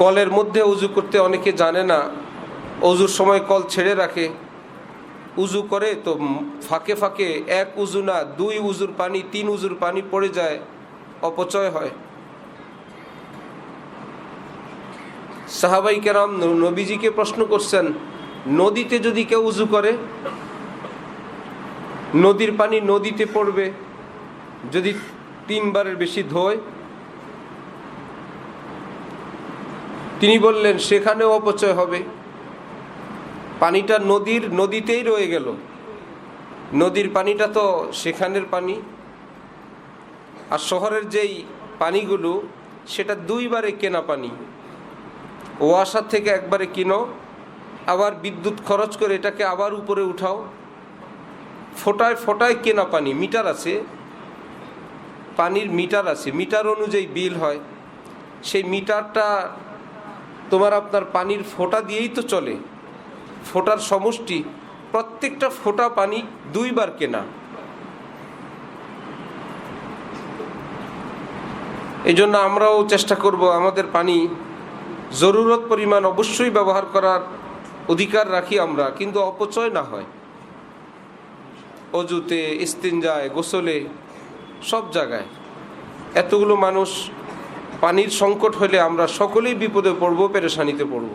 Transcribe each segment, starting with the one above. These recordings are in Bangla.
কলের মধ্যে উজু করতে অনেকে জানে না অজুর সময় কল ছেড়ে রাখে। উজু করে তো ফাঁকে ফাঁকে এক উজু না, দুই উজুর পানি, তিন উজুর পানি পড়ে যায়, অপচয় হয়। সাহাবাই কেরাম নবীজিকে প্রশ্ন করছেন, নদীতে যদি কেউ উজু করে, নদীর পানি নদীতে পড়বে, যদি তিনবারের বেশি ধোয় তিনি বললেন, সেখানেও অপচয় হবে। পানিটা নদীর, নদীতেই রয়ে গেল। নদীর পানিটা তো সেখানের পানি। আর শহরের যেই পানিগুলো, সেটা দুইবারে কেনা পানি। ওয়াসার থেকে একবারে কিনো, আবার বিদ্যুৎ খরচ করে এটাকে আবার উপরে উঠাও। ফোটায় ফোটায় কেনা পানি, মিটার আছে। পানির মিটার আছে। মিটার অনুযায়ী বিল হয়। সেই মিটারটা তোমার আপনার পানির ফোঁটা দিয়েই তো চলে। ফোটার সমষ্টি, প্রত্যেকটা ফোঁটা পানি দুইবার কেনা। এই জন্য আমরাও চেষ্টা করব আমাদের পানি জরুরত পরিমাণ অবশ্যই ব্যবহার করার অধিকার রাখি আমরা, কিন্তু অপচয় না হয়। অজুতে, ইস্তিনজায়, গোসলে, সব জায়গায়। এতগুলো মানুষ পানির সংকট হলে আমরা সকলেই বিপদে পড়ব, পেরেশানিতে পড়ব।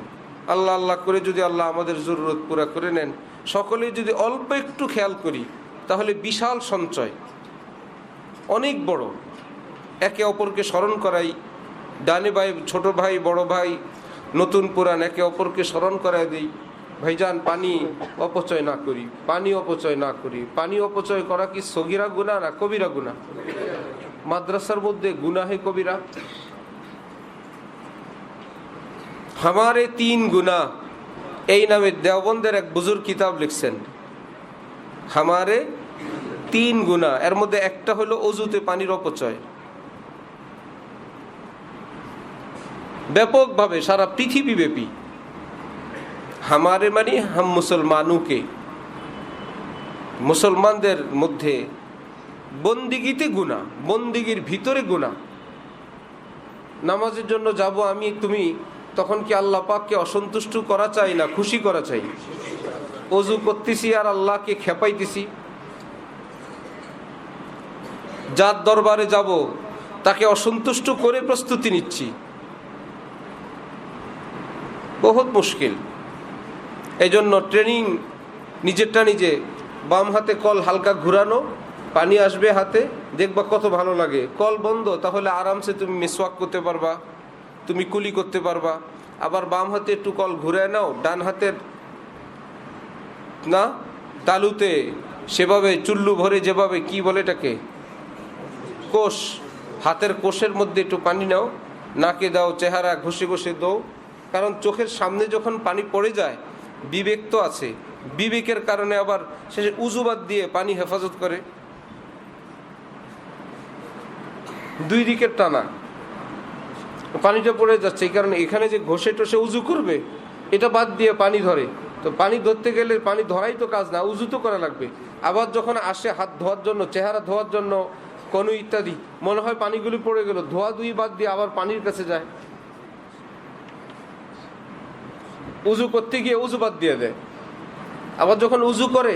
আল্লাহ আল্লাহ করে যদি আল্লাহ আমাদের জরুরত পুরা করে নেন, সকলেই যদি অল্প একটু খেয়াল করি, তাহলে বিশাল সঞ্চয়। অনেক বড়। একে অপরকে স্মরণ করাই, ডানে ভাই, ছোট ভাই, বড় ভাই, নতুন পুরাণ একে অপরকে স্মরণ করাই দিই। ভাইজান, পানি অপচয় না করি, পানি অপচয় না করি। পানি অপচয় করা কি সগিরা গুণা না কবিরা গুণা মাদ্রাসার মধ্যে গুনাহে কবিরা? হামারে তিন গুনা এই নামে দেওবন্দের এক বুজুর কিতাব লিখছেন। হামারে তিন গুণা এর মধ্যে একটা হলো অজুতে পানির অপচয়। ব্যাপকভাবে সারা পৃথিবী ব্যাপী। হামারে মানে হাম মুসলমানুকে মুসলমানদের মধ্যে বন্দিগিতে গুণা, বন্দিগির ভিতরে গুণা। নামাজের জন্য যাব আমি, তুমি তখন কি আল্লাহ পাককে অসন্তুষ্ট করা চাই না খুশি করা চাই? অজু করতেছি আর আল্লাহকে খেপাইতেছি। যার দরবারে যাব, তাকে অসন্তুষ্ট করে প্রস্তুতি নিচ্ছি। বহুত মুশকিল। এই জন্য ট্রেনিং নিজেরটা নিজে, বাম হাতে কল হালকা ঘুরানো, পানি আসবে হাতে, দেখবা কত ভালো লাগে। কল বন্ধ, তাহলে আরামসে তুমি মিসওয়াক করতে পারবা। তুমি কুলি করতে পারবা। আবার বাম হাতে একটু কল ঘুরে নাও, ডান হাতের না, তালুতে সেভাবে চুল্লু ভরে যেভাবে, কি বলে এটাকে? কোষ, হাতের কোষের মধ্যে একটু পানি নাও, নাকে দাও, চেহারা ঘষে ঘষে দাও। কারণ চোখের সামনে যখন পানি পড়ে যায়, বিবেক তো আছে। বিবেকের কারণে আবার শেষে উজুবাদ দিয়ে পানি হেফাজত করে। দুই দিকের টানা। পানিটা পড়ে যাচ্ছে কারণে এখানে যে ঘষে টসে উজু করবে, এটা বাদ দিয়ে পানি ধরে। তো পানি ধরতে গেলে পানি ধরাই তো কাজ না, উজু তো করা লাগবে। আবার যখন আসে হাত ধোয়ার জন্য, চেহারা ধোয়ার জন্য, কোনো ইত্যাদি, মনে হয় পানিগুলি পড়ে গেল, ধোয়া দুই বাদ দিয়ে আবার পানির কাছে যায়। উজু করতে গিয়ে উজু বাদ দিয়ে দেয়। আবার যখন উজু করে,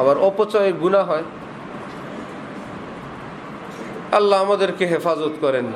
আবার অপচয়ে গুণা হয়। আল্লাহ আমাদেরকে হেফাজত করেন।